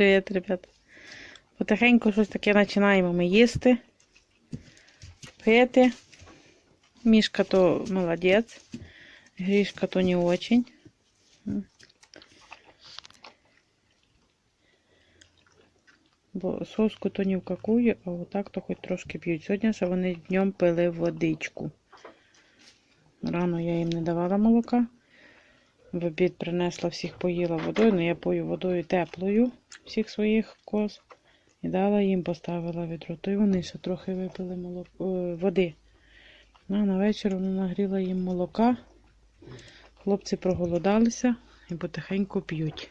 Привіт, ребят. Потихеньку щось таке починаємо ми їсти. Пити. Мішка то молодець. Грішка то не очень. Бо соску то ні в какую, а отак то хоч трошки п'ють. Сьогодні вони днем пили водичку. Рано я їм не давала молока. В обід принесла всіх поїла водою, але я пою водою теплою всіх своїх коз. І дала їм, поставила відро. То й вони ще трохи випили молоко, е, води. Ну, А на вечір вона нагріла їм молока. Хлопці проголодалися і потихеньку п'ють.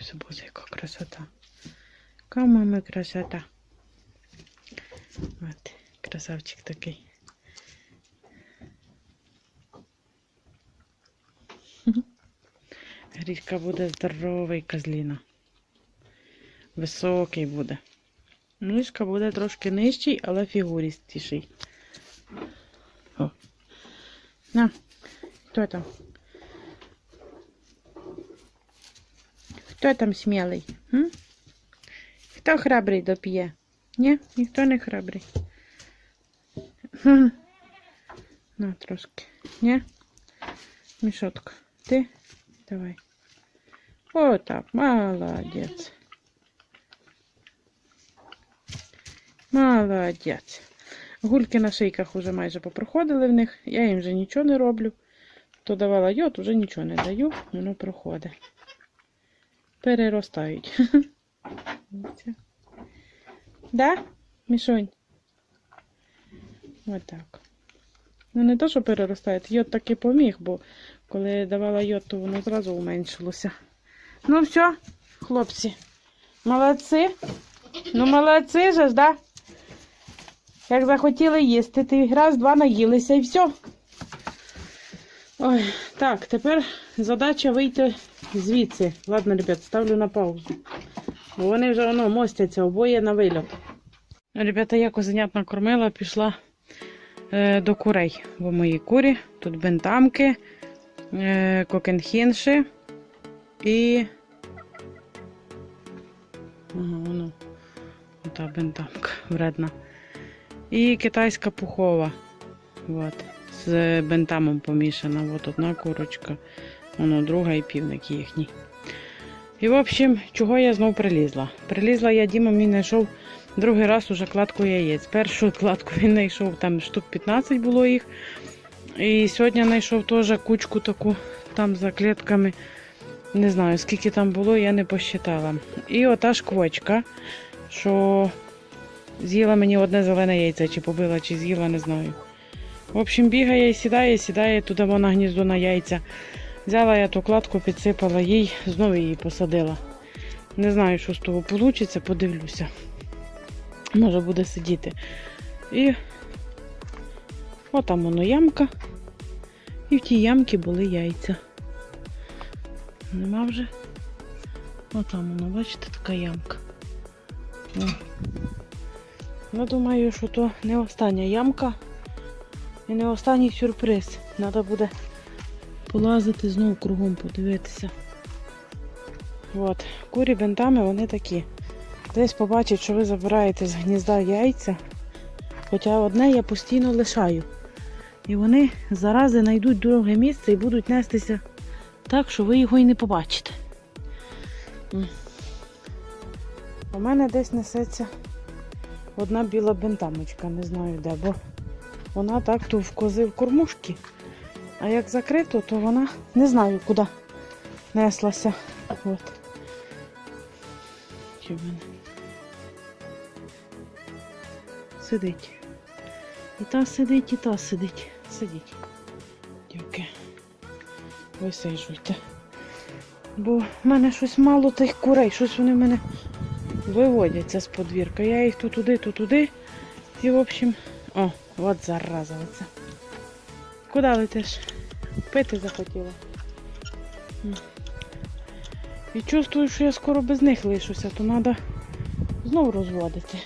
Ось, Боже, яка красота. Яка мами красота. От, красавчик такий. Грішка буде здоровий козліна. Високий буде. Мишка буде трошки нижчий, але фігуристіший. О. На, хто там? Хто там смілий? М? Хто храбрий доп'є? Ні, ніхто не храбрий. На трошки. Ні? Мішотка. Ти? Давай. О, так, молодець. Молодець. Гульки на шийках вже майже попроходили в них. Я їм вже нічого не роблю. То давала йод, вже нічого не даю, воно проходить. Переростають. Да, Мішонь? Отак. Ну, не то, що переростають, йод таки поміг, бо коли давала йод, то воно зразу уменшилося. Ну все, хлопці, молодці. Ну, молодці же ж, да? Як захотіли їсти, ти раз, два наїлися і все. Ой, так, тепер задача вийти звідси. Ладно, ребят, ставлю на паузу. Бо вони вже воно мостяться, обоє на вильот. Ребята, я козенят накормила, пішла е, до курей. Бо мої курі. Тут бентамки, е, кокенхінші і. Ага, воно. Ота бентамка вредна. І китайська пухова. От. З бентамом помішана. От одна курочка, воно друга і півник їхній. І, в общем, чого я знов прилізла? Прилізла я, Діма мені знайшов другий раз уже кладку яєць. Першу кладку він знайшов, там штук 15 було їх. І сьогодні знайшов теж кучку таку там за клітками. Не знаю, скільки там було, я не посчитала. І ота шквочка, що з'їла мені одне зелене яйце, чи побила, чи з'їла, не знаю. В общем, бігає і сідає, сідає туди вона гніздо на яйця. Взяла я ту кладку, підсипала їй, знову її посадила. Не знаю, що з того вийде, подивлюся. Може буде сидіти. І отам воно ямка. І в тій ямці були яйця. Нема вже. Отам воно, бачите, така ямка. О. Ну, думаю, що то не остання ямка і не останній сюрприз. Треба буде полазити знову кругом, подивитися. От. Курі бентами вони такі. Десь побачать, що ви забираєте з гнізда яйця. Хоча одне я постійно лишаю. І вони зарази знайдуть друге місце і будуть нестися так, що ви його і не побачите. У мене десь несеться одна біла бентамочка, не знаю де, бо вона так то в кози в кормушки. А як закрито, то вона не знаю куди неслася. От. Чи в мене? Сидить. І та сидить, і та сидить. Сидіть. Висиджуйте. Бо в мене щось мало тих курей, щось вони в мене виводяться з подвірка. Я їх то туди, то туди. І, в общем, о, от зараза оце. Куди летиш? Пити захотіла. І чувствую, що я скоро без них лишуся, то треба знову розводити.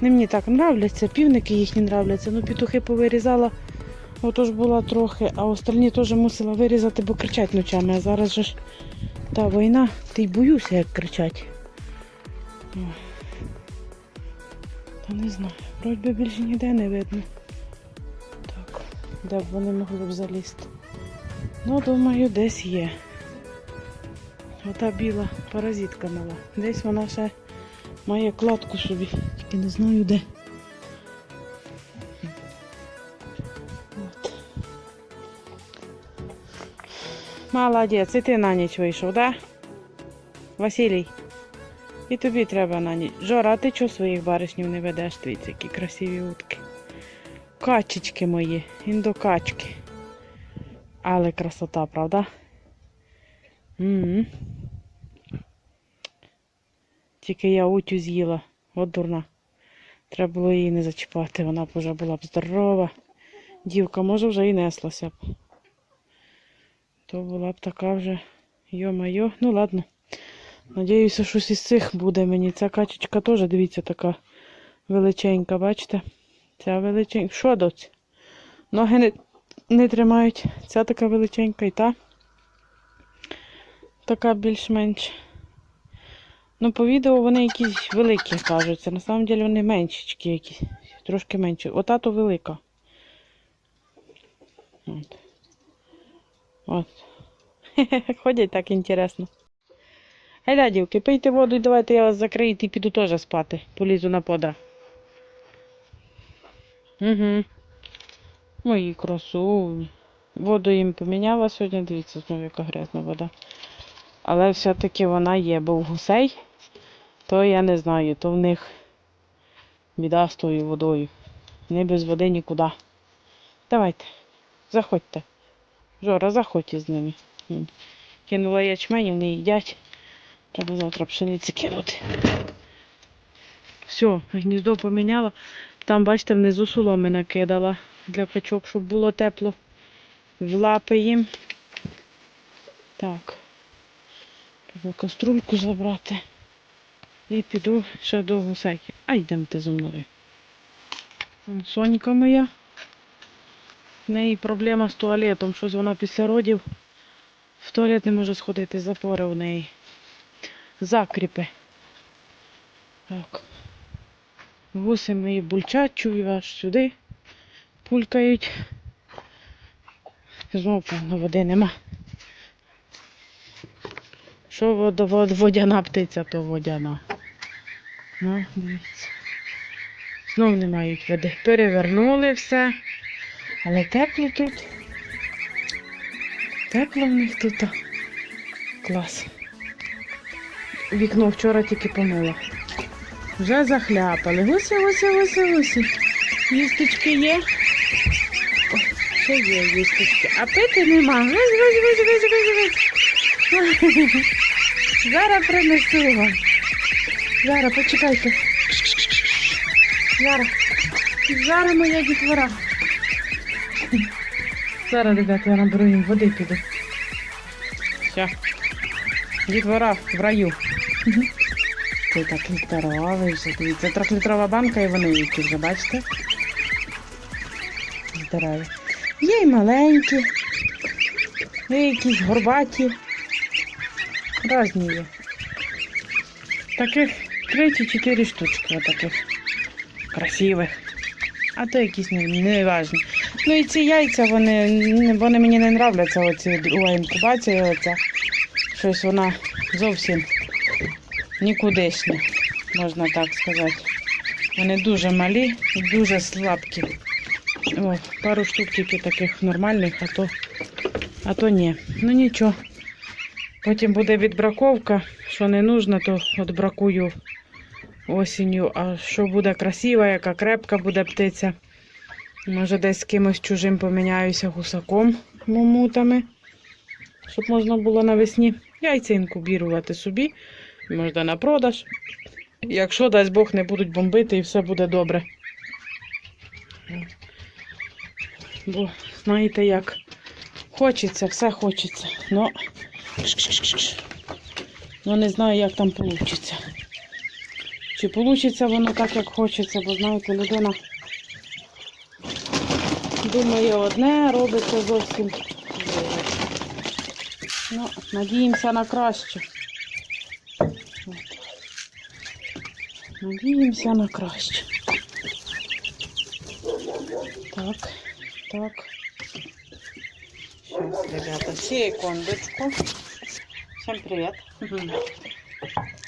Не мені так нравляться, півники їхні нравляться. Ну, петухи повирізала Отож була трохи, а остальні теж мусила вирізати, бо кричать ночами. А зараз же ж та війна, ти й боюся, як кричать. Та не знаю, вроді би більше ніде не видно. Так, де б вони могли б залізти. Ну, думаю, десь є. Ота біла паразитка мала. Десь вона ще має кладку собі, тільки не знаю де. Молодець, і ти на ніч вийшов, да? Василій. І тобі треба на ніч. Жора, а ти чого своїх баришнів не ведеш? Дивіться, які красиві утки. Качечки мої, індокачки. Але красота, правда? м Тільки я утю з'їла. От дурна. Треба було її не зачіпати, вона б вже була б здорова. Дівка, може, вже і неслася б. То була б така вже. Йо-майо, ну ладно. Надіюся, щось із цих буде мені. Ця качечка теж, дивіться, така величенька, бачите? Ця величенька. Що доць? Ноги не, не тримають. Ця така величенька і та. Така більш-менш. Ну, по відео вони якісь великі кажуться. На вони меншечки якісь. Трошки менші. Ота то велика. От. От. Ходять так інтересно. Гайда, дівки, пийте воду і давайте я вас закрию і піду теж спати. Полізу на подра. Угу. Мої красуні. Воду їм поміняла сьогодні, дивіться, знову яка грязна вода. Але все-таки вона є, бо в гусей, то я не знаю, то в них біда з тою водою. Не без води нікуди. Давайте, заходьте. Жора, заходь із ними. Кинула ячмень, вони їдять. Треба завтра пшениці кинути. Все, гніздо поміняла. Там, бачите, внизу соломи накидала для качок, щоб було тепло. В лапи їм. Так. Треба каструльку забрати. І піду ще до гусейки. А йдемте зі мною. Сонька моя. В неї проблема з туалетом. Щось вона після родів в туалет не може сходити, запори у неї. Закріпи. Так. Гуси мої булчать, чую аж сюди. Пулькають. Знову, певно, води нема. Що вод, водяна птиця, то водяна. Ну, дивіться. Знов не мають води. Перевернули все. Але тепло тут. Тепло в них тут. Клас. Вікно вчора тільки помила. Вже захляпали. Гуси, гуси, гуси, гуси. Їсточки є. Ще є їсточки. А пити нема. Гусь, гусь, гусь, гусь, гусь, гусь. Зараз принесу вам. Зараз, почекайте. Зараз. Зараз моя дітвора. Зараз, ребята, я наберу їм води піду. Все. Дітвора в раю. Це так літровий вже. Дивіться, трьохлітрова банка і вони які вже, бачите? Здорові. Є і маленькі, є якісь горбаті. Разні є. Таких три чи чотири штучки отаких. Красивих. А то якісь не, не важні. Ну і ці яйця, вони, вони мені не нравляться, оці друга інкубація, оця. Щось вона зовсім нікудишня, можна так сказати. Вони дуже малі і дуже слабкі. О, пару штук тільки таких нормальних, а то, а то ні. Ну нічого. Потім буде відбраковка. Що не нужно, то відбракую осінню. А що буде красива, яка крепка буде птиця. Може, десь з кимось чужим поміняюся гусаком, мумутами, щоб можна було навесні яйця інкубірувати собі. Можна на продаж. Якщо, дасть Бог, не будуть бомбити і все буде добре. Бо знаєте як, хочеться, все хочеться. Но... Ну не знаю, як там вийде. Чи вийде воно так, як хочеться, бо знаєте, людина думає одне, робиться зовсім. Ну, надіємося на краще. Надіємося на краще. Так, так. Сейчас, ребята, секундочку. Всем привет.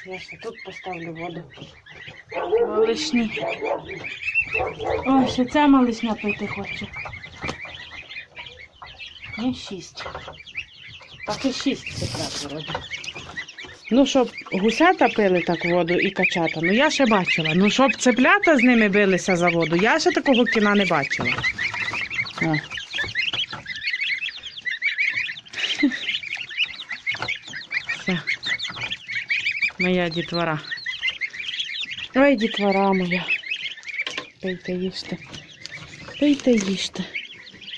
Я ще тут поставлю воду. Малишні. О, ще ця малишня пити хоче. Не шість. Так і шість це вроді. Ну, щоб гусята пили так воду і качата, ну я ще бачила. Ну, щоб цеплята з ними билися за воду, я ще такого кіна не бачила. О. Все. Моя дітвора. Ой, дітвора моя. Пийте, їжте. Пийте, їжте.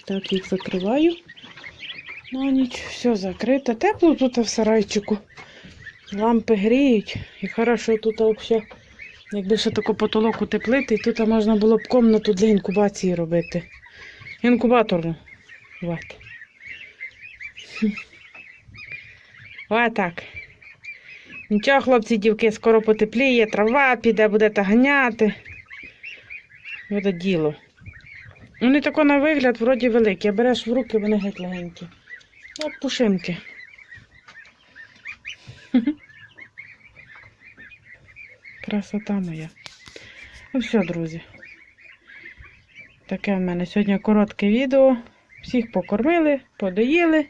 Так, їх закриваю. На ніч все закрито. Тепло тут в сарайчику. Лампи гріють. І хорошо тут взагалі. Якби ще тако потолок утеплити, і тут можна було б комнату для інкубації робити. Інкубаторну. Вот. Отак. Нічого, хлопці, дівки, скоро потепліє, трава піде, будете ганяти. Буде діло. Вони тако на вигляд вроді великі, береш в руки, вони геть легенькі. Як пушинки. Красота моя. Ну все, друзі. Таке в мене сьогодні коротке відео. Всіх покормили, подоїли.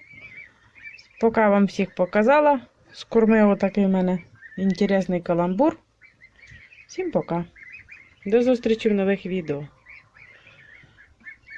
Поки вам всіх показала. Скормив отакий в мене інтересний каламбур. Всім пока. До зустрічі в нових відео.